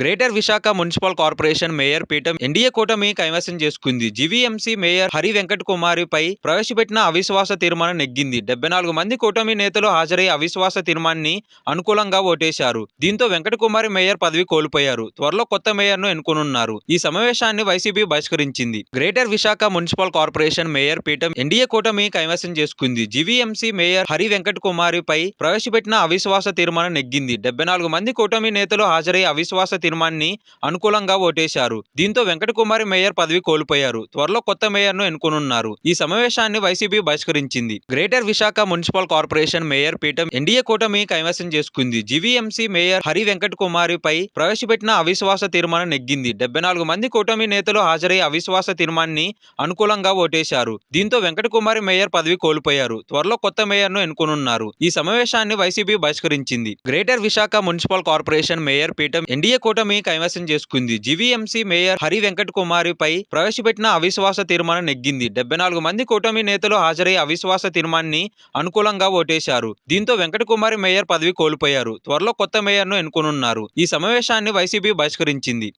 Greater Visakha municipal corporation mayor పీఠం NDA కూటమి కైవసం చేసుకుంది. G V M C mayor Hari Venkata కుమారిపై ప్రవేశపెట్టిన అవిశ్వాస తీర్మానం నెగ్గింది. డెబ్బై నాలుగు మంది కూటమి నేతలు హాజరై అవిశ్వాస తీర్మానాన్ని అనుకూలంగా ఓటేశారు. దీంతో వెంకట కుమారి మేయర్ పదవి కోల్పోయారు. త్వరలో కొత్త మేయర్ను ఎన్నుకోనున్నారు. ఈ సమావేశాన్ని YCP బహిష్కరించింది. Greater Visakha municipal corporation mayor పీఠం ఎన్డీఏ కూటమి కైవసం చేసుకుంది. G V M C mayor Hari Venkata కుమారిపై ప్రవేశపెట్టిన అవిశ్వాస తీర్మానం నెగ్గింది. డెబ్బై నాలుగు మంది కూటమి నేతలు హాజరై అవిశ్వాస తీర్మానాన్ని అనుకూలంగా ఓటేశారు. దీంతో వెంకటకుమారి మేయర్ పదవి కోల్పోయారు. త్వరలో కొత్త మేయర్ను ఎన్నుకోనున్నారు. ఈ సమావేశాన్ని YCP బహిష్కరించింది. Greater Visakha municipal corporation mayor పీఠం ఎన్డీఏ కూటమి కైవసం చేసుకుంది. జీవీఎంసీ మేయర్ హరి వెంకటకుమారిపై ప్రవేశపెట్టిన అవిశ్వాస తీర్మానం నెగ్గింది. డెబ్బై నాలుగు మంది కూటమి నేతలు హాజరై అవిశ్వాస తీర్మానాన్ని అనుకూలంగా ఓటేశారు. దీంతో వెంకటకుమారి మేయర్ పదవి కోల్పోయారు. త్వరలో కొత్త మేయర్ను ఎన్నుకోనున్నారు. ఈ సమావేశాన్ని YCP బహిష్కరించింది. Greater Visakha municipal corporation mayor పీఠం ఎన్డీఏ కూటమి కైవసం చేసుకుంది. G V M C mayor Hari Venkata కుమారిపై ప్రవేశపెట్టిన అవిశ్వాస తీర్మానం నెగ్గింది. డెబ్బై నాలుగు మంది కూటమి నేతలు హాజరై అవిశ్వాస తీర్మానాన్ని అనుకూలంగా ఓటేశారు. దీంతో వెంకట కుమారి మేయర్ పదవి కోల్పోయారు. త్వరలో కొత్త మేయర్ను ఎన్నుకోనున్నారు. ఈ సమావేశాన్ని వైసీపీ బహిష్కరించింది.